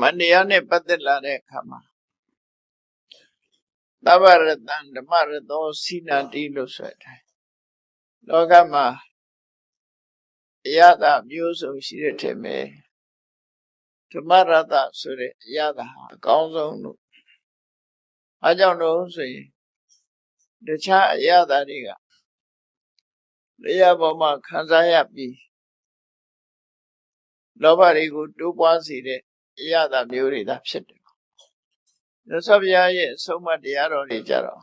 မတရားနဲ့ပတ်သက်လာတဲ့အခါမှာသဗ္ဗရတံဓမ္မရတောစိနာတိလို့ဆိုတဲ့လောကမှာအရသာမျိုးစုံရှိတဲ့ထင်မယ်ဓမ္မရတဆိုတဲ့အရသာဟာအကောင်းဆုံးလို့အားကြောင့်လို့ဆိုရင်တခြားအရသာတွေကတရားပေါ်မှာခံစားရပြီးလောဘတွေကိုတိုးပွားစေတဲ့ အရသာမျိုးတွေသာဖြစ်တယ်။မြတ်စွာဘုရားရဲ့အဆုံးအမတရားတော်တွေကြတော့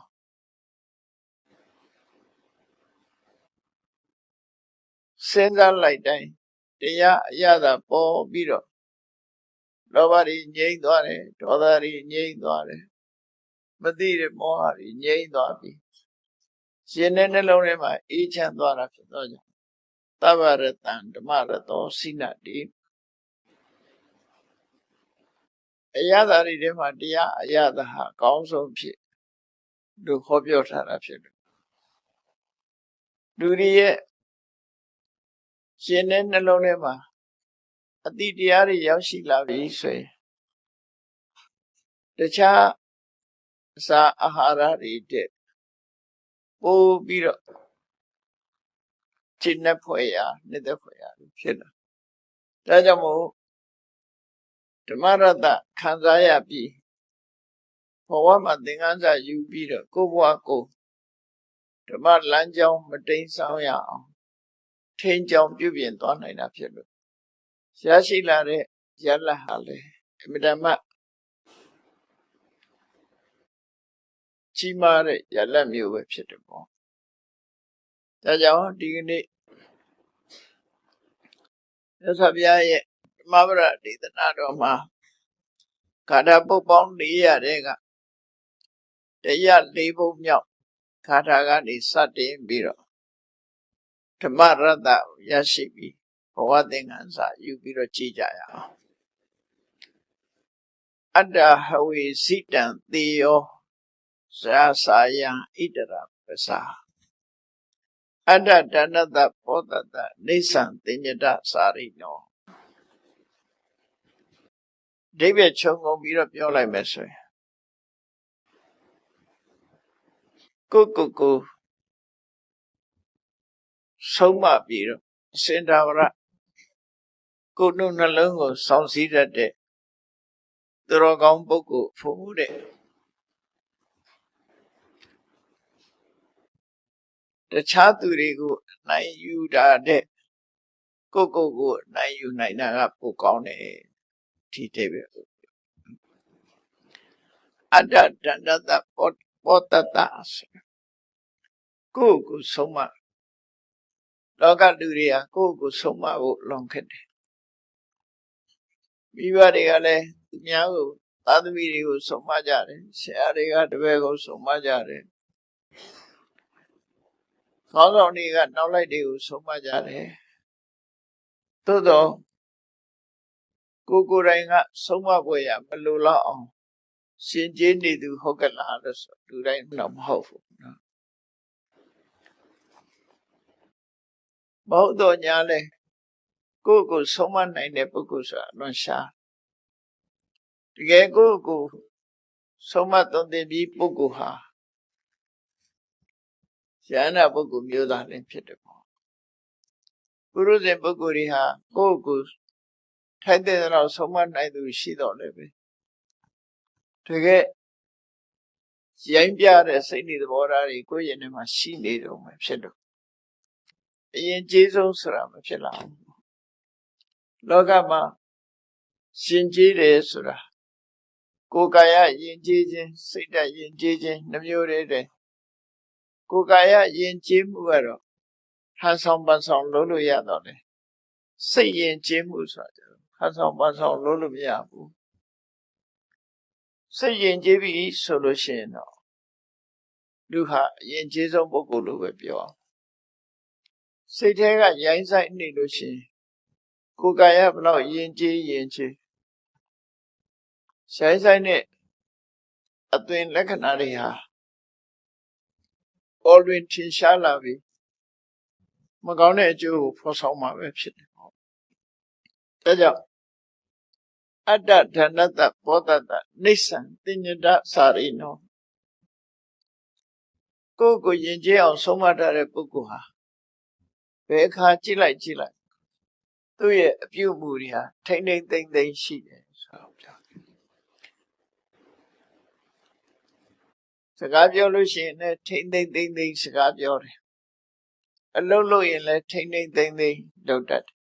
စဉ်းစားလိုက်တိုင်းတရားအရသာပေါ်ပြီးတော့လောဘတွေငြိမ့်သွားတယ်ဒေါသတွေငြိမ့်သွားတယ်မသိတဲ့မောဟတွေငြိမ့်သွားပြီရှင်တဲ့နှလုံးထဲမှာအေးချမ်းသွားတာဖြစ်တော့ကြောင့်သဗ္ဗရတံဓမ္မရတောစိနတိ အရသာတွေထဲမှာတရားအရသာဟာအကောင်းဆုံးဖြစ်လို့ဟောပြောထားတာဖြစ်တယ်လူတွေရဲ့ရှင်တဲ့နှလုံးထဲမှာအတိတရားတွေရောက်ရှိလာပြီဆိုရင်တခြားအစာအာဟာရတွေတဲ့ပို့ပြီးတော့ခြေနဲ့ဖွဲ့ရနေတဲ့ဖွဲ့ရဖြစ်လာဒါကြောင့်မို့ ဓမ္မရတ္တခံစားရပြီးဘဝမှာသင်္ကန်းစာယူပြီးတော့ကိုယ့်ဘဝကိုဓမ္မလမ်းကြောင်းမတိမ်ဆောင်ရအောင်ထိန်ကြောင်ပြုပြင်သွားနိုင်တာဖြစ်လို့ရရှိလာတဲ့ရလတ်ဟာလေအမြဲတမ်းကြီးမားတဲ့ရလတ်မျိုးပဲဖြစ်တယ်ပေါ့ဒါကြောင့်ဒီကနေ့ရသဗျာရဲ့ ဓမ္မပဒဒေသနာတော်မှာခန္ဓာပုတ်ပေါင်း400တဲ့ကတရား၄ဘုံမြောက်ခါထာကနေစတင်ပြီးတော့ဓမ္မရတ္တရရှိပြီးဘဝသင်္ကန်းစာယူပြီးတော့ကြည်ကြရအောင်အတ္တဟဝေစိတံသေယောဇာစာယံဣတရပ္ပစာအတ္တတဏတ္တပောတတနေသံတင်ညတစာရိနော ဒိဗေခြုံငုံပြီးတော့ပြောလိုက်မယ်ဆိုရင်ကိုကိုကိုဆုံးမပြီးတော့စင်တာဝရကိုယ်နှုတ်နှလုံးကိုစောင့်စည်းတတ်တဲ့သူတော်ကောင်းပုဂ္ဂိုလ်ဖို့တဲ့တခြားသူတွေကိုအနိုင်ယူတာတဲ့ကိုကိုကိုအနိုင်ယူနိုင်တာကပိုကောင်းတယ် ဒီတဲ့ပဲအတ္တတဏ္ဍတပောပောတတကိုကိုဆုံးမလောကလူတွေကကိုယ့်ကိုဆုံးမဖို့လွန်ခဲ့တယ်မိဘတွေကလည်းသူများကိုသာသမီတွေကိုဆုံးမကြတယ်ဆရာတွေကတပည့်ကိုဆုံးမကြတယ်ခေါင်းဆောင်တွေကနောက်လိုက်တွေကိုဆုံးမကြတယ်သို့တော့ ကိုကိုယ်တိုင်ကဆုံးမပွဲရမလိုတော့အောင်ရှင်ကျေးနေသူဟုတ်ကလားလို့ဆိုလူတိုင်းတော့မဟုတ်ဘူးနော်မဟုတ်တော့ညာလဲကိုယ့်ကိုဆုံးမနိုင်တဲ့ပုဂ္ဂိုလ်ဆိုတာလွန်ရှားတကယ်ကိုယ့်ကိုဆုံးမသွန်သင်ပြီးပုဂ္ဂိုလ်ဟာဉာဏပုဂ္ဂိုလ်မျိုးသားလည်းဖြစ်တယ်ပေါ့ပုရုဇဉ်ပုဂ္ဂိုလ်တွေဟာကိုယ့်ကို ထိုက်တဲ့တော့ဆုံးမနိုင်သူရှိတော့လည်းပဲတကယ်ရိုင်းပြတဲ့စိတ်တွေသဘောထားတွေကိုယ့်ရင်ထဲမှာရှိနေတော့မှဖြစ်တော့အရင်ကျေးဆုံးဆိုတာမဖြစ်လာဘူးလောကမှာရှင်ကျေးတယ်ဆိုတာကိုယ်ကာယယဉ်ကျေးခြင်းစိတ်ဓာတ်ယဉ်ကျေးခြင်းနှမျိုးတည်းတည်းကိုယ်ကာယယဉ်ကျေးမှုကတော့ဟန်ဆောင်ပန်ဆောင်လုပ်လို့ရတော့တယ်စိတ်ယဉ်ကျေးမှုဆိုတာ ဟန်ဆောင်ပန်ဆောင်လုပ်လို့မရဘူးစိတ်ယဉ်ကျေးပြီဆိုလို့ရှိရင်တော့လူဟာအရင်ကျေးဆုံးပုဂ္ဂိုလ်လို့ပဲပြောအောင်စိတ်ထဲကရိုင်းဆိုင်နေလို့ရှိရင်ကိုယ်ကာယဘလောက်ယဉ်ကျေးယဉ်ကျေးဆိုင်ဆိုင်နဲ့အသွင်လက္ခဏာတွေဟာ already ထင်ရှားလာပြီမကောင်းတဲ့အကျိုးကိုဖော်ဆောင်မှာပဲဖြစ်တယ်ပေါ့ဒါကြောင့် အတ္တဓနတဘောတတနိစ္စံတင်ညတစာရိနောကိုယ်ကိုယဉ်ကျေးအောင်ဆုံးမထားတဲ့ပုဂ္ဂိုလ်ဟာဘယ်အခါကြည့်လိုက်ကြည့်လိုက်သူ့ရဲ့အပြုအမူတွေဟာထိမ့်ထိမ့်သိမ့်သိမ့်ရှိတယ်ဆိုတော့ပြောတယ်စကားပြောလို့ရှိရင်လည်းထိမ့်သိမ့်သိမ့်သိမ့်စကားပြောတယ်အလုံးလို့ရင်လည်းထိမ့်ထိမ့်သိမ့်သိမ့်လုပ်တတ်တယ်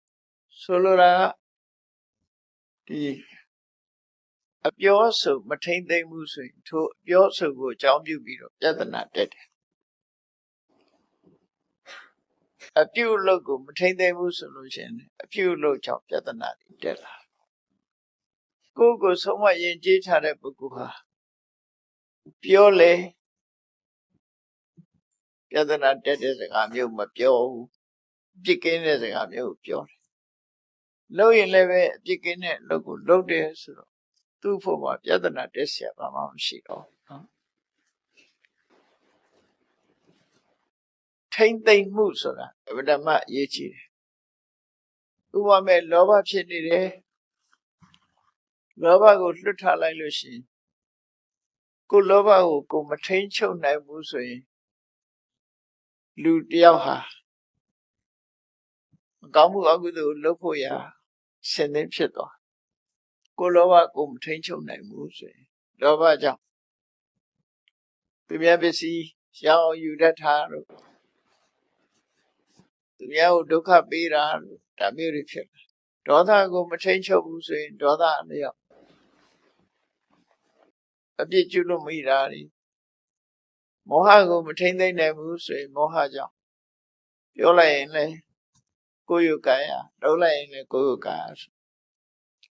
ဆိုလိုတာက ဒီအပြောဆိုမထိမ့်သိမ့်မှုဆိုရင်ထိုအပြောဆိုကိုအကြောင်းပြုပြီးတော့ပြဿနာတက်တယ်အပြုအလုပ်ကိုမထိမ့်သိမ့်ဘူးဆိုလို့ရှိရင်လည်းအပြုအလုပ်ကြောင့်ပြဿနာတွေတက်လာကိုယ့်ကိုယ်ဆုံးမရင်ကျေးထားတဲ့ပုဂ္ဂိုလ်ဟာပြောလေပြဿနာတက်တဲ့စကားမျိုးမပြောဘူးပြစ်ကင်းတဲ့စကားမျိုးကိုပြောတယ် လို့ရင်လည်းပဲအပြစ်ကင်းတဲ့အလုပ်ကိုလုပ်တယ်ဆိုတော့သူ့ဖို့မှာပြဿနာတက်เสียပါမှမရှိတော့နော်ထိမ့်သိမ့်မှုဆိုတာအဗဓမ္မအရေးကြီးတယ်ဥပမာမဲ့လောဘဖြစ်နေတယ်လောဘကိုလွတ်ထားလိုက်လို့ရှိရင်ကိုယ်လောဘကိုကိုယ်မထိန်ချုပ်နိုင်ဘူးဆိုရင်လူတယောက်ဟာမကောင်းမှုအကုသိုလ်ကိုလုပ်ဖို့ရာ ဆင်သင်းဖြစ်သွားကိုယ်လောဘကိုယ်မထိန်ချုပ်နိုင်ဘူးဆိုရင်လောဘကြောင့်သူများပစ္စည်းရောင်းအောင်ယူတတ်တာတို့သူများကိုဒုက္ခပေးတာတို့ဒါမျိုးတွေဖြစ်တယ်ဒေါသကိုမထိန်ချုပ်ဘူးဆိုရင်ဒေါသအလျောက်အပြစ်ကျွလို့မိတာတွေမောဟကိုမထိန်သိမ့်နိုင်ဘူးဆိုရင်မောဟကြောင့်ပြောလိုက်ရင်လည်း ကိုယ်ယုတ်ကာယလုပ်လိုက်ရင်လည်းကိုယ်ယုတ်ကာယဆို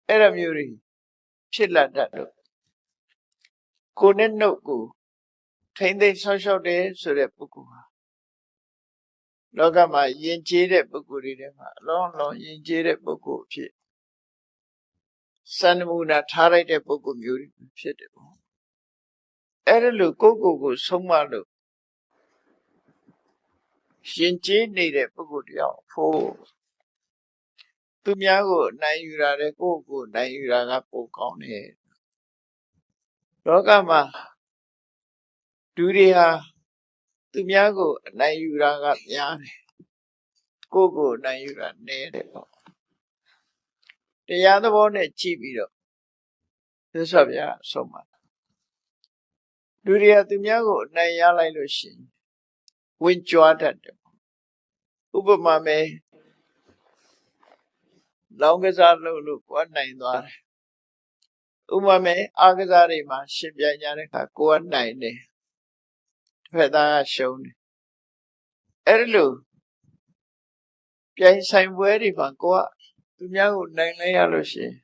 အဲ့လိုမျိုးတွေဖြစ်လာတတ်လို့ကိုယ်နဲ့နှုတ်ကိုထိမ့်သိမ့်ဆောက်ရှောက်တယ်ဆိုတဲ့ပုဂ္ဂိုလ်ဟာလောကမှာယဉ်ကျေးတဲ့ပုဂ္ဂိုလ်တွေထဲမှာအလုံးလုံးယဉ်ကျေးတဲ့ပုဂ္ဂိုလ်အဖြစ်စံနမူနာထားလိုက်တဲ့ပုဂ္ဂိုလ်မျိုးတွေဖြစ်တယ်ပေါ့အဲ့ဒါလို့ကိုယ့်ကိုယ်ကိုဆုံးမလို့ ရှင်ကျေးနေတဲ့ပုဂ္ဂိုလ်တယောက်ဖို့သူများကိုအနိုင်ယူတာတဲ့ကိုယ့်ကိုယ်နိုင်ယူတာကပိုကောင်းတယ်လောကမှာလူတွေဟာသူများကိုအနိုင်ယူတာကများတယ်ကိုယ့်ကိုယ်အနိုင်ယူတာနည်းတယ်ပေါ့တရားသဘောနဲ့ကြည့်ပြီးတော့သစ္စာပြဆုံးမှာလူတွေကသူများကိုအနိုင်ရလိုက်လို့ရှိရင် ဝင်ကြွားတတ်တယ်ဥပမာမဲ့လောင်းကစားလုပ်လို့ကိုယ်နိုင်သွားတယ်ဥပမာမဲ့အားကစားတွေမှာရှင်ပြိုင်ကြတဲ့အခါကိုယ်နိုင်တယ်တစ်ဖက်သားကရှုံးတယ်အဲ့ဒီလိုပြိုင်ဆိုင်ပွဲတွေမှာကိုယ်ကသူများကိုနိုင်လိုက်ရလို့ရှိရင်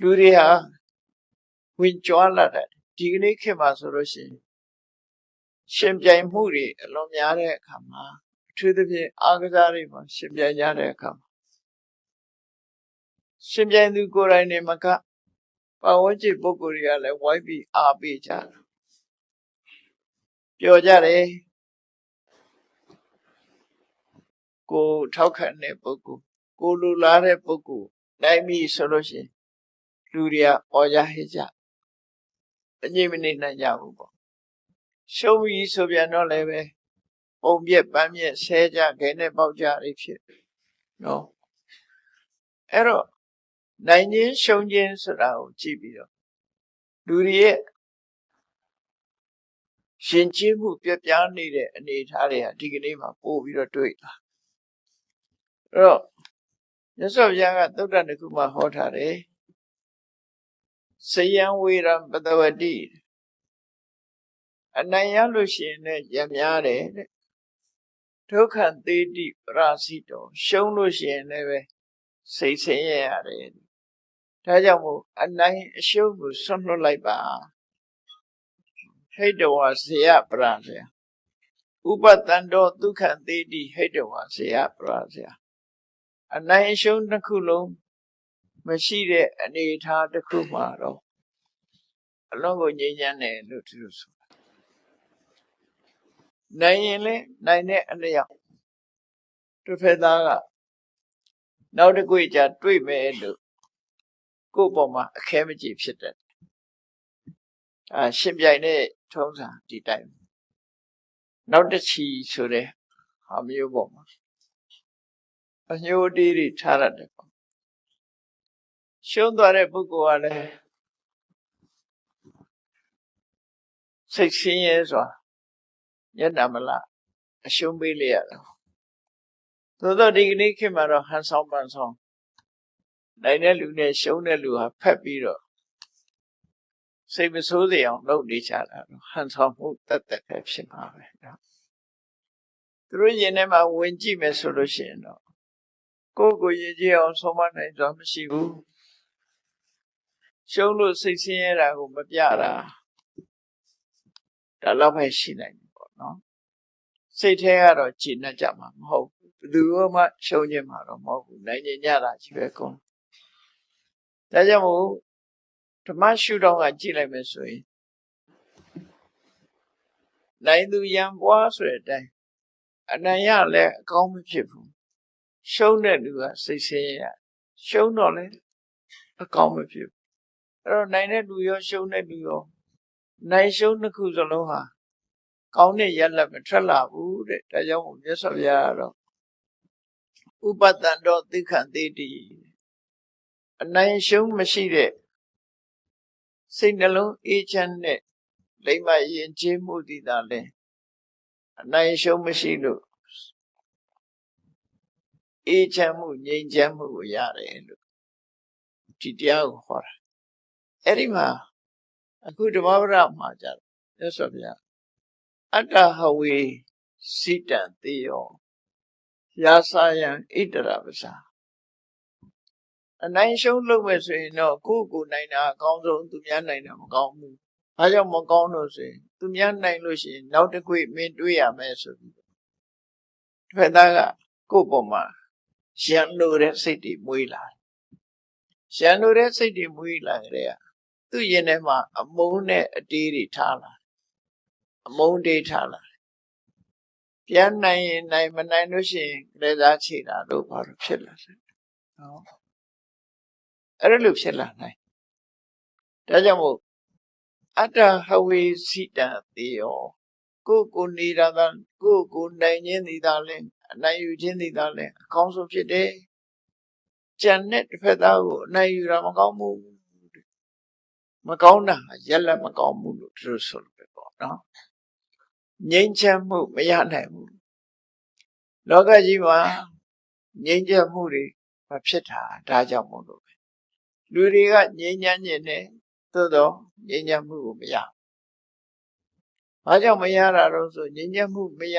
လူတွေဟာဝင်ကြွားလာတယ်ဒီကနေ့ခေတ်မှာဆိုလို့ရှိရင် ရှင်ပြိုင်မှုတွေအလွန်များတဲ့အခါမှာအထူးသဖြင့်အားကစားတွေမှာရှင်ပြိုင်ကြတဲ့အခါမှာရှင်ပြိုင်သူကိုယ်တိုင်နေမကပတ်ဝန်းကျင်ပုဂ္ဂိုလ်တွေကလည်းဝိုင်းပြီးအားပေးကြတယ်ပြောကြတယ်ကိုထောက်ခံတဲ့ပုဂ္ဂိုလ်ကိုလူလားတဲ့ပုဂ္ဂိုလ်နိုင်ပြီဆိုလို့ရှိရင်လူတွေကအော်ကြဟစ်ကြအငြိမနေနိုင်ကြဘူးပေါ့ ရှုံးပြီဆိုပြန်တော့လည်းပဲပုံပြက်ပန်းပြက်ဆဲကြခဲနဲ့ပေါက်ကြတွေဖြစ်နော်အဲ့တော့နိုင်ခြင်းရှုံးခြင်းဆိုတာကိုကြည့်ပြီးတော့လူတွေရဲ့ရှင်ကျေးမှုပြပြနေတဲ့အနေအထားတွေဟာဒီကနေ့မှာပို့ပြီးတော့တွေ့လာအဲ့တော့မြတ်စွာဘုရားကသုဒ္ဓတခုမှာဟောထားတယ်စယံဝေရံပတဝတိ အနိုင်ရလို့ရှိရင်လည်းရများတယ်တဲ့ဒုက္ခသေးတိပရာစီတောရှုံးလို့ရှိရင်လည်းပဲစိတ်ဆင်းရဲရတယ်ဒါကြောင့်မို့အနိုင်အရှုံးကိုဆွန့်လွတ်လိုက်ပါဟိတဝါဇေယပရာဇေယဥပတန်တော်ဒုက္ခသေးတိဟိတဝါဇေယပရာဇေယအနိုင်အရှုံးတစ်ခုလုံးမရှိတဲ့အနေအထားတစ်ခုမှာတော့အလုံးကိုငြိမ်းချမ်းတယ်လို့သူတို့ဆို နိုင်ရင်လည်းနိုင်တဲ့အလျောက်တစ်ဖက်သားကနောက်တစ်ခွေကြတွေ့မယ်လို့ကိုယ့်ပေါ်မှာအခဲမကြီးဖြစ်တယ်အာရှင်ပြိုင်တဲ့ထုံးစံဒီတိုင်းနောက်တစ်ချီဆိုတဲ့ဟာမျိုးပေါ်မှာအညိုတီးတွေထားရတယ်ပေါ့ရှုံးသွားတဲ့ပုဂ္ဂိုလ်ကလည်းစိတ်ဆင်းရဲစွာ မျက်နှာမလားအရှုံးပေးလိုက်ရတယ်သို့တော့ဒီကနေ့ခေတ်မှာတော့ဟန်ဆောင်ပန်ဆောင်နိုင်တဲ့လူနဲ့ရှုံးတဲ့လူဟာဖက်ပြီးတော့စိတ်မဆိုးစေအောင်လုပ်နေကြတာတော့ဟန်ဆောင်မှုတတ်တတ်ပဲဖြစ်မှာပဲနော်သူတို့ရင်ထဲမှာဝင်ကြည့်မယ်ဆိုလို့ရှိရင်တော့ကိုယ့်ကိုယ်ရည်ကြည်အောင်ဆုံးမနိုင်စွာမရှိဘူးရှုံးလို့စိတ်ဆင်းရဲတာကိုမပြတာဒါတော့ပဲရှိနိုင်တယ်ပေါ့နော် စိတ်ထဲကတော့ကြည်နှက်ကြမှာမဟုတ်ဘူးဘယ်သူမှရှုံးခြင်းမှာတော့မဟုတ်ဘူးနိုင်ကျင်ကြတာကြီးပဲကုန်ဒါကြောင့်မို့ဓမ္မရှုထောင့်ကကြည့်လိုက်မယ်ဆိုရင်နိုင်သူရံပွားဆိုတဲ့အတိုင်းအနံ့ရလည်းအကောင်းမဖြစ်ဘူးရှုံးတဲ့လူကစိတ်ဆင်းရဲရှုံးတော့လည်းအကောင်းမဖြစ်ဘူးအဲ့တော့နိုင်တဲ့လူရောရှုံးတဲ့လူရောနိုင်ရှုံးနှစ်ခုစလုံးဟာ ကောင်းတဲ့ရက်လက်မထွက်လာဘူးတဲ့ဒါကြောင့်မို့မြတ်စွာဘုရားကတော့ဥပတန်တော်သိခံသေးတည်အနိုင်ရှုံးမရှိတဲ့စိတ်နှလုံးအေးချမ်းတဲ့လိမ္မာရင်ကျေးမှုတည်တာလဲအနိုင်ရှုံးမရှိလို့အေးချမ်းမှုငြိမ်ချမ်းမှုကိုရတယ်လို့ဒီတရားကိုဟောတာအဲ့ဒီမှာအခုဓမ္မပဒမှာကြတယ်မြတ်စွာဘုရား အတ္တဟဝေစိတံတေယောယာစာယံဣတရပစာအနိုင်ရှုံးလုပ်မယ်ဆိုရင်တော့ကိုယ့်ကိုယ်နိုင်တာအကောင်းဆုံးသူများနိုင်တာမကောင်းဘူး။ဘာကြောင့်မကောင်းလို့ဆိုရင်သူများနိုင်လို့ရှိရင်နောက်တစ်ခွေမင်းတွေးရမယ်ဆိုပြီးတစ်ဖက်သားကကိုယ့်ပေါ်မှာရန်လို့တဲ့စိတ်တွေမွေးလာတယ်။ရန်လို့တဲ့စိတ်တွေမွေးလာကြတဲ့သူ့ရင်ထဲမှာအမုန်းနဲ့အတေးတွေထားလာ အမုန်းတေးထားလာပြန်နိုင်ရင်နိုင်မနိုင်လို့ရှိရင်လက်သားချေတာတို့ဘာလို့ဖြစ်လာလဲ။နော်အဲ့လိုဖြစ်လာနိုင်ဒါကြောင့်မို့အတ္တဟဝေစိတံတေယောကိုကိုနေတာသာကိုကိုနိုင်ခြင်းသည်သာလဲအနိုင်ယူခြင်းသည်သာလဲအကောင်းဆုံးဖြစ်တယ်ကြံတဲ့တစ်ဖက်သားကိုအနိုင်ယူတာမကောင်းဘူးမကောင်းတာရက်လက်မကောင်းဘူးလို့သူတို့ဆိုလို့ပဲပေါ့နော် ငြိမ်းချမ်းမှုမရနိုင်ဘူးလောကကြီးမှာငြိမ်းချမ်းမှုတွေမဖြစ်တာဒါကြောင့်မို့လို့လူတွေကငြိမ်းချမ်းခြင်းနဲ့သို့တော့ငြိမ်းချမ်းမှုကိုမရ။ဘာကြောင့်မရတာတော့ဆိုငြိမ်းချမ်းမှုမရ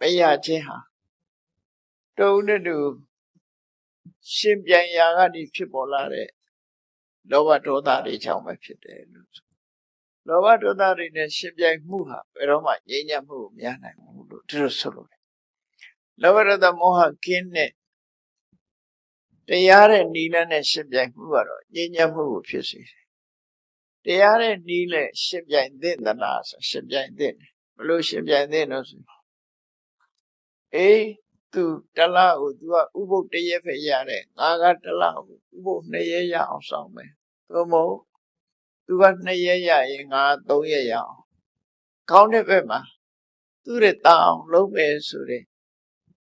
မရခြင်းဟာတုံးတဲ့သူရှင်ပြန်ရာကနေဖြစ်ပေါ်လာတဲ့လောဘဒေါသတွေကြောင့်ပဲဖြစ်တယ်လို့ဆို။ လောဘဒေါသတွေနဲ့ရှင်ပြိုင်မှုဟာဘယ်တော့မှငြိမ်းချမ်းမှုကိုမရနိုင်ဘူးလို့သူတို့ဆိုလို့။လောဘဒေါသမောဟကင်းတဲ့တရားတဲ့နီးလန်းနဲ့ရှင်းပြိုင်မှုကတော့ညဉ့်ညက်မှုကိုဖြစ်စေတယ်။တရားတဲ့နီးနဲ့ရှင်းပြိုင်သင့်သလားဆိုရှင်းပြိုင်သင့်တယ်။ဘလို့ရှင်းပြိုင်သင့်လို့ဆိုအေးသူတလားကို तू ကဥပုပ်တရက်ဖက်ရတယ်ငါကတလားကိုဥပုပ်နှစ်ရက်ရအောင်ဆောင်မယ်။သို့မဟုတ် तू ကနှစ်ရက်ရရင်ငါသုံးရက်ရအောင်ကောင်းတဲ့ဘက်မှာသူ့ရဲ့တာအောင်လုပ်မယ်ဆိုတဲ့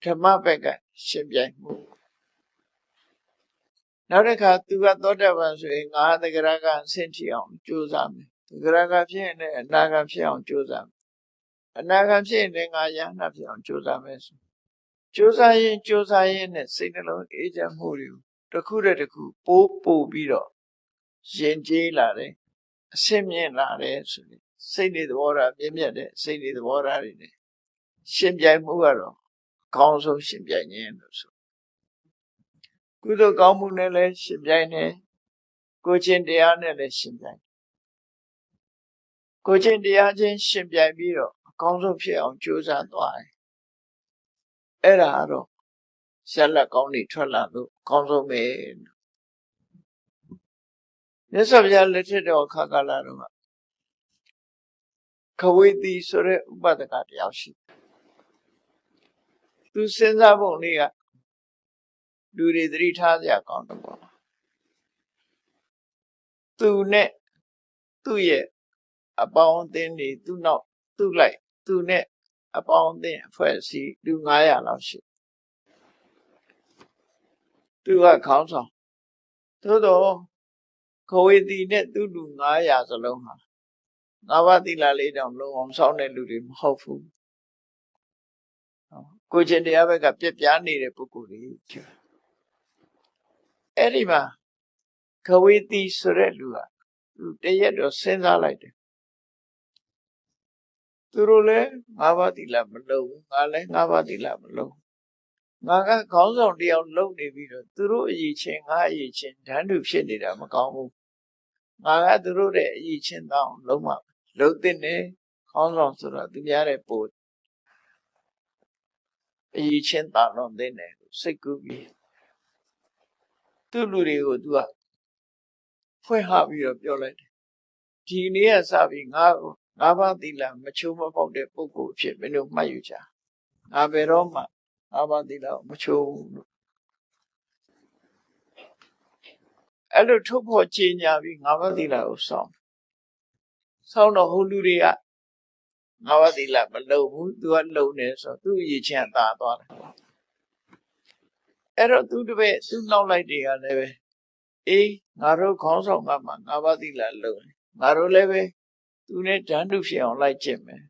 ဓမ္မဘက်ကရှင်းပြိုင်မှုနောက်တစ်ခါသူကသောတာပန်ဆိုရင်ငါသဂရကအဆင့်ထိအောင်ကြိုးစားမယ်သဂရကဖြစ်ရင်လည်းအနာဂတ်ဖြစ်အောင်ကြိုးစားမယ်အနာဂတ်ဖြစ်ရင်လည်းငါယန္နာဖြစ်အောင်ကြိုးစားမယ်ဆိုကြိုးစားရင်ကြိုးစားရင်နဲ့စိတ်နှလုံးအေးချမ်းမှုတွေကိုတစ်ခုတည်းတစ်ခုပိုးပို့ပြီးတော့ရင်ကျေးလာတယ် အဆင့်မြင့်လာတယ်ဆိုရင်စိတ်တွေသဘောထားပြည့်မြတ်တဲ့စိတ်တွေသဘောထားတွေနဲ့ရှင်ပြိုင်မှုကတော့အကောင်းဆုံးရှင်ပြိုင်ခြင်းလို့ဆိုကုသိုလ်ကောင်းမှုနဲ့လည်းရှင်ပြိုင်တယ်ကိုချင်းတရားနဲ့လည်းရှင်ပြိုင်ကိုချင်းတရားချင်းရှင်ပြိုင်ပြီးတော့အကောင်းဆုံးဖြစ်အောင်ကြိုးစားသွားတယ်အဲ့ဒါတော့ဆက်လက်ကောင်းနေထွက်လာလို့အကောင်းဆုံးပဲ မြတ်စွာဘုရားလက်ထက်တော်ခါကာလတော့ခဝေတိဆိုတဲ့ဥပဒကတရားရှိသူစဉ်းစားပုံလေးကလူတွေသတိထားကြကောင်းတယ်ပေါ့သူနဲ့သူ့ရဲ့အပေါင်းအသင်းတွေသူ့နောက်သူ့လိုက်သူနဲ့အပေါင်းအသင်းအဖွဲ့အစည်းလူ900လောက်ရှိသူကခေါင်းဆောင်သို့တော့ ခဝေတီနဲ့သူ့လူ900စလုံးဟာငါးပါးသီလလေးတောင်လုံးအောင်စောင့်တဲ့လူတွေမဟုတ်ဘူးကိုချင်းတရားဘက်ကပြက်ပြားနေတဲ့ပုဂ္ဂိုလ်တွေအဲ့ဒီမှာခဝေတီဆိုတဲ့လူကသူတရက်တော့စဉ်းစားလိုက်တယ်သူတို့လည်းငါးပါးသီလမလုံးဘူးငါလည်းငါးပါးသီလမလုံးငါကခေါင်းဆောင်တယောက်လုံနေပြီးတော့သူတို့အရေးချင်းငါအရေးချင်းဓာတ်တူဖြစ်နေတာမကောင်းဘူး ငါကသူတို့ရဲ့အရေးချင်းတောင်းလုံးမလုံးတဲ့နေခေါင်းဆောင်ဆိုတော့သူများတဲ့ပို့အရေးချင်းတာတော့တဲ့နေစိတ်ကူးပြီးသူ့လူတွေကိုသူကဖွဲ့ဟပြီးတော့ပြောလိုက်တယ်ဒီနေ့ကစပြီးငါငါးပါးသီလမချိုးမပေါက်တဲ့ပုဂ္ဂိုလ်ဖြစ်မင်းတို့မှတ်ယူကြငါဘယ်တော့မှငါးပါးသီလမချိုးဘူးလို့ အဲ့လိုထုတ်ဖို့ကြင်ညာပြီးငါးပါးသီလကိုစောင့်စောင့်တော့ဟိုလူတွေကငါးပါးသီလမလုံဘူးသူကလုံနေဆိုသူ့အရေးချင်းသာသွားတယ်အဲ့တော့သူတပည့်သူ့နောက်လိုက်တွေကလည်းပဲအေးငါတို့ခေါင်းဆောင်ကမှငါးပါးသီလလုံငါတို့လည်းပဲသူနဲ့ဓာတ်တုဖြစ်အောင်လိုက်ကျင့်မယ်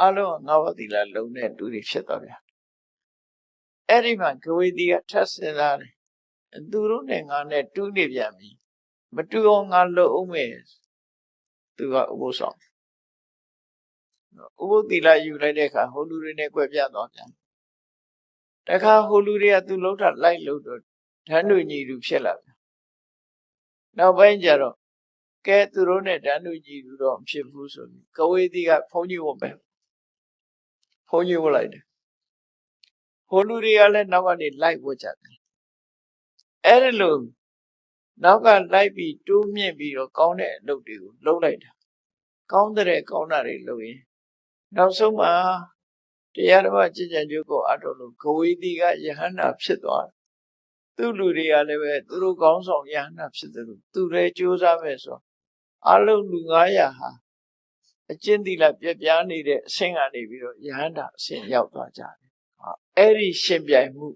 အလုံးငါးပါးသီလလုံတဲ့သူတွေဖြစ်သွားဗျာအဲ့ဒီမှာကဝေတီကထပ်စင်လာတယ် သူတို့နဲ့ငါနဲ့တူးနေပြန်ပြီမတူအောင်ငါလုံအောင်မယ်သူကဥပုသ်ဆောင်ဥပုသ်သီလယူလိုက်တဲ့အခါဟိုလူတွေနဲ့ကြွယ်ပြသွားပြန်တခါဟိုလူတွေကသူလုံးထလိုက်လို့တော့ဓာတ်ညညီလူဖြစ်လာပြန်နောက်ပိုင်းကျတော့ကဲသူတို့နဲ့ဓာတ်ညညီလူတော့မဖြစ်ဘူးဆိုပြီးကဝေတီကဘုန်းကြီးဝတ်ပဲဘုန်းကြီးဝတ်လိုက်တယ်ဟိုလူတွေကလည်းနောက်ကနေလိုက်ဝတ်ကြတယ် အဲ့ဒါလို့နောက်ကလိုက်ပြီးတိုးမြင့်ပြီးတော့ကောင်းတဲ့အလုပ်တွေကိုလုပ်လိုက်တာကောင်းတဲ့ကောင်းတာတွေလုပ်ရင်နောက်ဆုံးမှာတရားတော်ကြည်ကြံကြိုးကိုအတော်လို့ဂဝေတိကယဟန္တာဖြစ်သွားတယ်သူလူတွေကလည်းပဲသူတို့ကောင်းဆောင်ယဟန္တာဖြစ်တယ်လို့သူလည်းကြိုးစားပဲဆိုအလုံးလူ900ဟာအကျင့်သီလပြပြားနေတဲ့အဆင့်ကနေပြီးတော့ယဟန္တာအဆင့်ရောက်သွားကြတယ်အဲ့ဒီရှင်ပြိုင်မှု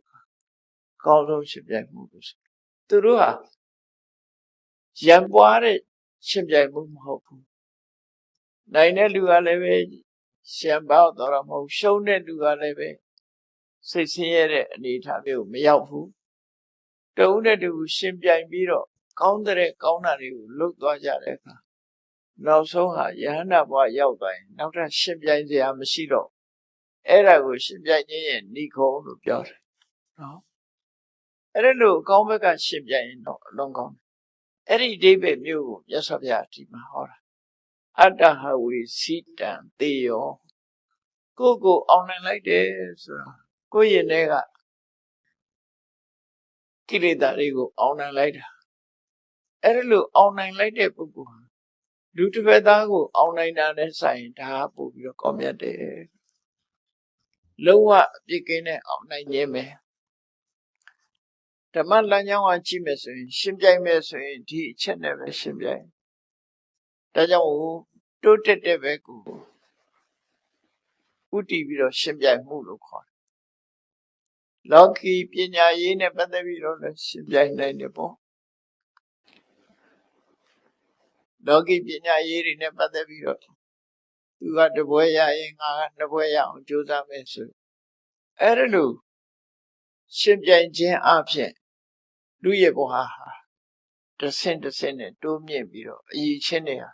ကောင်းဆုံးရှင်ပြိုင်မှုလို့ဆိုသူတို့ဟာရံပွားတဲ့ရှင်ပြိုင်မှုမဟုတ်ဘူးနိုင်တဲ့လူကလည်းပဲရှံပေါက်တော့မဟုတ်ရှုံးတဲ့လူကလည်းပဲစိတ်ဆင်းရဲတဲ့အနေအထားမျိုးမရောက်ဘူးတုံးတဲ့တူရှင်ပြိုင်ပြီးတော့ကောင်းတဲ့ကောင်းတာတွေကိုလှုပ်သွားကြတဲ့အခါနောက်ဆုံးဟာယဟန္တာဘဝရောက်သွားရင်နောက်ထပ်ရှင်ပြိုင်စရာမရှိတော့အဲ့ဒါကိုရှင်ပြိုင်ခြင်းရဲ့ဏိခုံလို့ပြောတယ်နော် အဲ့ဒါလို့အကောင်းဘက်ကရှင်ပြိုင်ရင်တော့အလုံးကောင်းအဲ့ဒီအိဗေမျိုးကိုမြတ်စွာဘုရားဒီမှာဟောတာအတ္တဟဝိစိတံတေယောကိုကိုအောင်နိုင်လိုက်တယ်ဆိုတာကိုယ့်ရင်ထဲကကိလေသာတွေကိုအောင်နိုင်လိုက်တာအဲ့ဒါလို့အောင်နိုင်လိုက်တဲ့ပုဂ္ဂိုလ်ဟာလူတစ်ဖက်သားကိုအောင်နိုင်တာနဲ့ဆိုင်ဒါပို့ပြီးတော့ကောင်းမြတ်တယ်လုံးဝအပြစ်ကင်းတဲ့အောင်နိုင်ခြင်းပဲ ဓမ္မလမ်းကြောင်းကကြည့်မယ်ဆိုရင်ရှင်းပြိုင်မယ်ဆိုရင်ဒီအချက်နဲ့ပဲရှင်းပြိုင်ဒါကြောင့်တိုးတက်တဲ့ဘက်ကိုဥတည်ပြီးတော့ရှင်းပြိုင်မှုလို့ခေါ်တယ်လောကီပညာရေးနဲ့ပတ်သက်ပြီးတော့လည်းရှင်းပြိုင်နိုင်တယ်ပေါ့လောကီပညာရေးတွေနဲ့ပတ်သက်ပြီးတော့သူကတပွဲရရင်ငါကနှစ်ပွဲရအောင်ကြိုးစားမယ်ဆိုအဲ့ဒါလို့ရှင်ပြိုင်ခြင်းအဖြစ် လူရဲ့ဘဝဟာတဆင့်တဆင့်နဲ့တိုးမြင့်ပြီးတော့အရေးချင်းတွေဟာ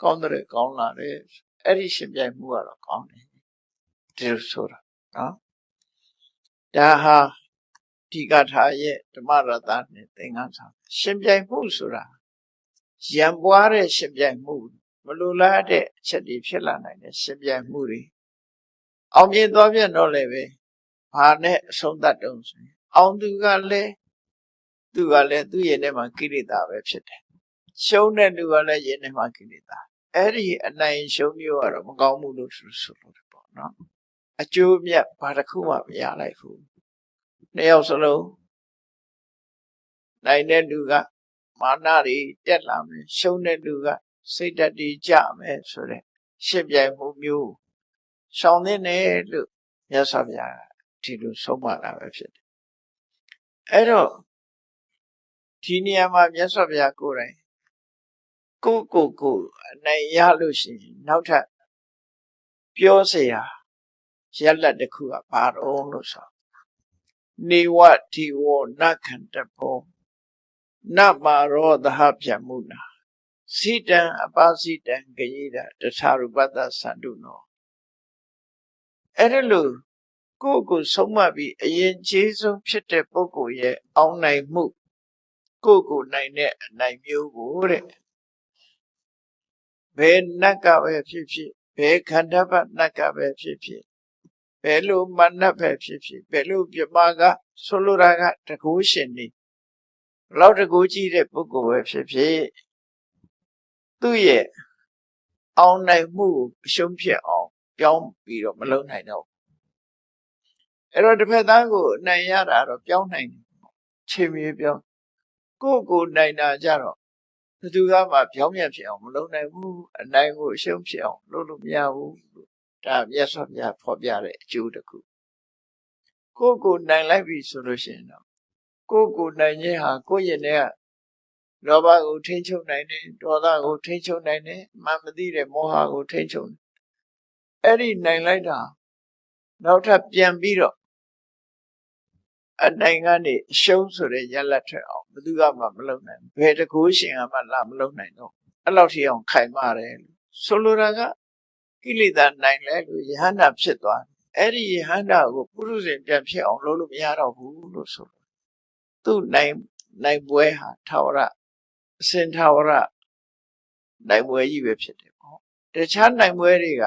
ကောင်းတဲ့ကောင်းလာတယ်အဲ့ဒီရှင်ပြိုင်မှုကတော့ကောင်းတယ်ဒီလိုဆိုတာနော်ဒါဟာဒီကထာရဲ့ဓမ္မရတနဲ့သင်္ကန်းဆောင်ရှင်ပြိုင်မှုဆိုတာရံပွားတဲ့ရှင်ပြိုင်မှုမလိုလားတဲ့အချက်တွေဖြစ်လာနိုင်တဲ့ရှင်ပြိုင်မှုတွေအောင်မြင်သွားပြန်တော့လည်းပဲဘာနဲ့အဆုံးသတ်တုံးဆိုရင်အောင်သူကလည်း သူကလည်းသူ့ရင်ထဲမှာကိလေသာပဲဖြစ်တယ်ရှုံးတဲ့လူကလည်းရင်ထဲမှာကိလေသာအဲ့ဒီအနိုင်ရှုံးမျိုးကတော့မကောင်းဘူးလို့ဆိုလို့ပေါ့နော်အကျိုးမြတ်ဘာတစ်ခုမှမရလိုက်ဘူးနှစ်ယောက်စလုံးနိုင်တဲ့လူကမာနတွေတက်လာမယ်ရှုံးတဲ့လူကစိတ်ဓာတ်တွေကြမယ်ဆိုတဲ့ရှင်းပြိုင်မှုမျိုးရှောင်တဲ့နဲ့လို့မြတ်စွာဘုရားကဒီလိုဆုံးမလာပဲဖြစ်တယ်အဲ့တော့ ဒီနေရာမှာမြတ်စွာဘုရားကိုယ်တိုင်ကိုယ့်ကိုယ်ကိုယ်အနိုင်ရလို့ရှိရင်နောက်ထပ်ပြောเสียရက်လက်တစ်ခုကဘာတော့လို့ဆိုနေဝတိဝနခန္တဘောနမာရောသဟပြမှုနာစိတံအပါစိတံဂယေတာတထာရူပတ္တသန္တုနောအဲ့ဒါလို့ကိုယ့်ကိုယ်ဆုံးမပြီးအရင်ကျေးဆုံးဖြစ်တဲ့ပုဂ္ဂိုလ်ရဲ့အောင်းနိုင်မှု ကိုယ့်ကိုယ်နိုင်တဲ့အနိုင်မျိုးကိုတဲ့ဘယ်နတ်ကပဲဖြစ်ဖြစ်ဘယ်ခန္ဓာပတ်နတ်ကပဲဖြစ်ဖြစ်ဘယ်လိုမနတ်ပဲဖြစ်ဖြစ်ဘယ်လိုပြမကဆိုလိုတာကတကူရှင်နေဘလောက်တကူကြီးတဲ့ပုဂ္ဂိုလ်ပဲဖြစ်ဖြစ်သူ့ရဲ့အောင်နိုင်မှုကိုအရှုံးဖြစ်အောင်ပြောင်းပြီးတော့မလုပ်နိုင်တော့ဘူးအဲ့တော့တစ်ဖက်သားကိုအနိုင်ရတာတော့ပြောင်းနိုင်တယ်ချိန်မြေပြောင်း ကိုယ့်ကိုယ်နိုင်တာကြတော့ဘယ်သူကမှပြောင်းပြန်ဖြစ်အောင်မလုပ်နိုင်ဘူးအနိုင်ကိုအရှုံးဖြစ်အောင်လုပ်လို့မရဘူးဒါမြတ်စွာဘုရားဖော်ပြတဲ့အကျိုးတစ်ခုကိုယ့်ကိုယ်နိုင်လိုက်ပြီဆိုလို့ရှိရင်တော့ကိုယ့်ကိုယ်နိုင်ခြင်းဟာကိုယ့်ရဲ့နဲ့ကလောဘကိုထိန်းချုပ်နိုင်တယ်ဒေါသကိုထိန်းချုပ်နိုင်တယ်မမသိတဲ့မောဟကိုထိန်းချုပ်တယ်အဲ့ဒီနိုင်လိုက်တာနောက်ထပ်ပြန်ပြီးတော့ အနိုင်ကနေအရှုံးဆိုတဲ့ရလက်ထွက်အောင်ဘယ်သူကမှမလုပ်နိုင်ဘူးဘယ်တကူရှင်ကမှလာမလုပ်နိုင်တော့အဲ့လောက်ထိအောင်ခိုင်မာတယ်လို့ဆိုလိုတာကကိလေသာနိုင်လဲလို့ယဟန္တာဖြစ်သွားတယ်အဲ့ဒီယဟန္တာကိုပုရုဇဉ်ပြန်ဖြစ်အောင်လုပ်လို့မရတော့ဘူးလို့ဆိုလို့သူ့နိုင်နိုင်ပွဲဟာထာဝရအစင်ထာဝရနိုင်ပွဲကြီးပဲဖြစ်တယ်ပေါ့တခြားနိုင်ပွဲတွေက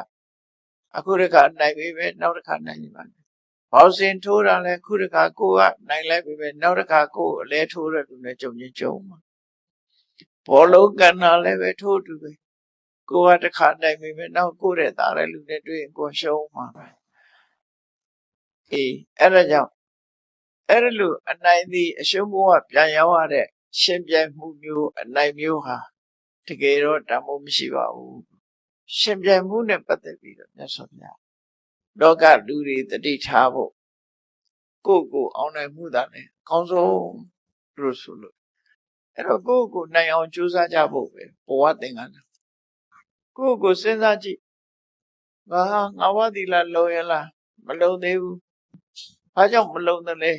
အခုတခါနိုင်ပြီပဲနောက်တစ်ခါနိုင်နေပါမယ် ဘောက်စင်ထိုးတာလဲခုတခါကိုကနိုင်လိုက်ပြီပဲနောက်တစ်ခါကိုအလဲထိုးတဲ့လူနဲ့ကြုံချင်းကြုံမှာဘောလုံးကန်တာလည်းပဲထိုးတူပဲကိုကတစ်ခါနိုင်ပြီပဲနောက်ကိုတဲ့သားတဲ့လူနဲ့တွေ့ရင်ကိုရှုံးမှာပဲအေးအဲ့ဒါကြောင့်အဲ့ဒါလို့အနိုင်သည်အရှုံးဘဝပြန်ရောက်ရတဲ့ရှင်ပြိုင်မှုမျိုးအနိုင်မျိုးဟာတကယ်တော့တမိုးမရှိပါဘူးရှင်ပြိုင်မှုနဲ့ပတ်သက်ပြီးတော့မြတ်စွာဘုရား လောကလူတွေတတိထားဖို့ကိုယ့်ကိုအောင်နိုင်မှုသာလေအကောင်းဆုံးလို့ဆိုလို့အဲ့တော့ကိုယ့်ကိုနိုင်အောင်ကြိုးစားကြဖို့ပဲဘဝသင်္ကန်းကိုယ့်ကိုစဉ်းစားကြည့်ငါဟာငါဝတိလာလုံရလားမလုံသေးဘူးဘာကြောင့်မလုံသလဲ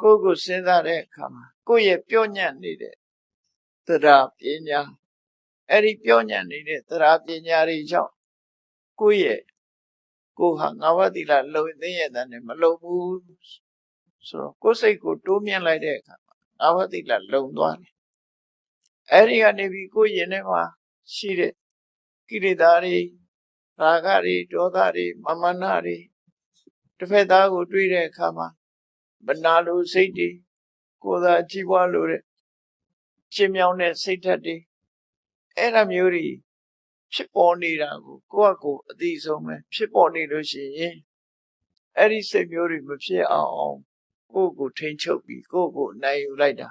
ကိုယ့်ကိုစဉ်းစားတဲ့အခါမှာကိုယ့်ရဲ့ပြောညံ့နေတဲ့တရားပညာအဲ့ဒီပြောညံ့နေတဲ့တရားပညာတွေကြောင့်ကိုယ့်ရဲ့ ကိုဟာငါဝတိလာလုံသိရဲ့တဲ့နဲ့မလုံဘူးဆိုတော့ကိုယ်စိတ်ကိုတိုးမြင့်လိုက်တဲ့အခါမှာငါဝတိလာလုံသွားတယ်အဲ့ဒီကနေပြီးကိုယ်ရင်ထဲမှာရှိတဲ့ကိလေသာတွေရာဂတွေဒေါသတွေမမနာတွေတစ်ဖက်သားကိုတွေးတဲ့အခါမှာမနာလိုစိတ်တွေကိုယ်သာကြည်ပွားလို့တဲ့ချင်းမြောင်းတဲ့စိတ်ဓာတ်တွေအဲ့လိုမျိုးတွေ ဖြစ်ပေါ်နေတာကိုကိုယ့်အကိုအသိဆုံးပဲဖြစ်ပေါ်နေလို့ရှိရင်အဲ့ဒီစိတ်မျိုးတွေမဖြစ်အောင်အောင်ကိုယ့်ကိုထိန်ချုပ်ပြီးကိုယ့်ကိုနိုင်ယူလိုက်တာ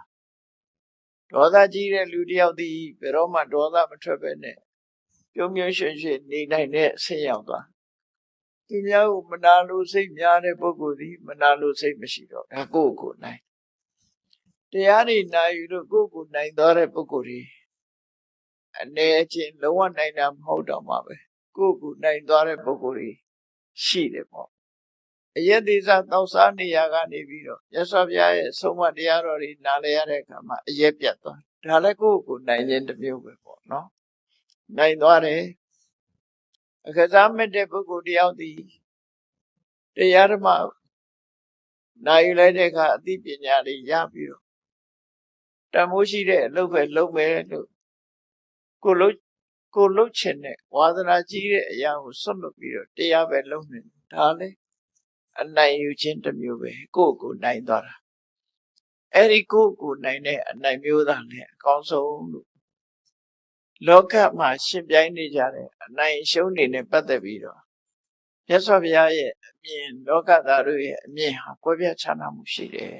ဒေါသကြီးတဲ့လူတယောက်ဒီဘယ်တော့မှဒေါသမထွက်ပဲနဲ့ပြုံးမြွှွှင်ရွှင်နေနိုင်တဲ့အဆင့်ရောက်သွားသူများကိုမနာလိုစိတ်များတဲ့ပုဂ္ဂိုလ်ဒီမနာလိုစိတ်မရှိတော့ဒါကိုယ့်ကိုနိုင်တရားတွေနိုင်ယူလို့ကိုယ့်ကိုနိုင်သွားတဲ့ပုဂ္ဂိုလ်ဒီ အနေချင်းလုံးဝနိုင်တာမဟုတ်တော့မှာပဲကိုယ့်ကိုနိုင်သွားတဲ့ပုဂ္ဂိုလ်တွေရှိတယ်ပေါ့အယက်သေးစားတောက်စားနေရကနေပြီးတော့ရသော်ဘုရားရဲ့ဆုံးမတရားတော်တွေနားလည်ရတဲ့အခါမှာအယက်ပြတ်သွားဒါလည်းကိုယ့်ကိုနိုင်ခြင်းတစ်မျိုးပဲပေါ့နော်နိုင်သွားတယ်အခစားမဲ့တဲ့ပုဂ္ဂိုလ်တယောက်ဒီတရားဓမ္မနိုင်ယူလိုက်တဲ့အခါအသိပညာတွေရပြီးတော့တမိုးရှိတဲ့အလုပ်ပဲလုပ်မယ်လို့ ကိုလှုပ်ကိုလှုပ်ချင်တဲ့ဝါသနာကြီးတဲ့အရာကိုဆွတ်လွတ်ပြီးတော့တရားပဲလုပ်နေဒါလေအနိုင်ယူခြင်းတစ်မျိုးပဲကိုယ့်ကိုနိုင်သွားတာအဲ့ဒီကိုယ့်ကိုနိုင်တဲ့အနိုင်မျိုးသားလည်းအကောင်းဆုံးလို့လောကမှာရှင်ပြိုင်နေကြတဲ့အနိုင်ရှုံးနေနဲ့ပတ်သက်ပြီးတော့မြတ်စွာဘုရားရဲ့အမြင်လောကသားတို့ရဲ့အမြင်ဟာကွဲပြားခြားနားမှုရှိတယ်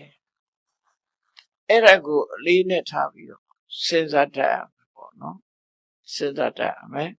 အဲ့ဒါကိုအလေးနဲ့ထားပြီးတော့စဉ်းစားတတ်ရမယ်ပေါ့နော် Siddhartha, right?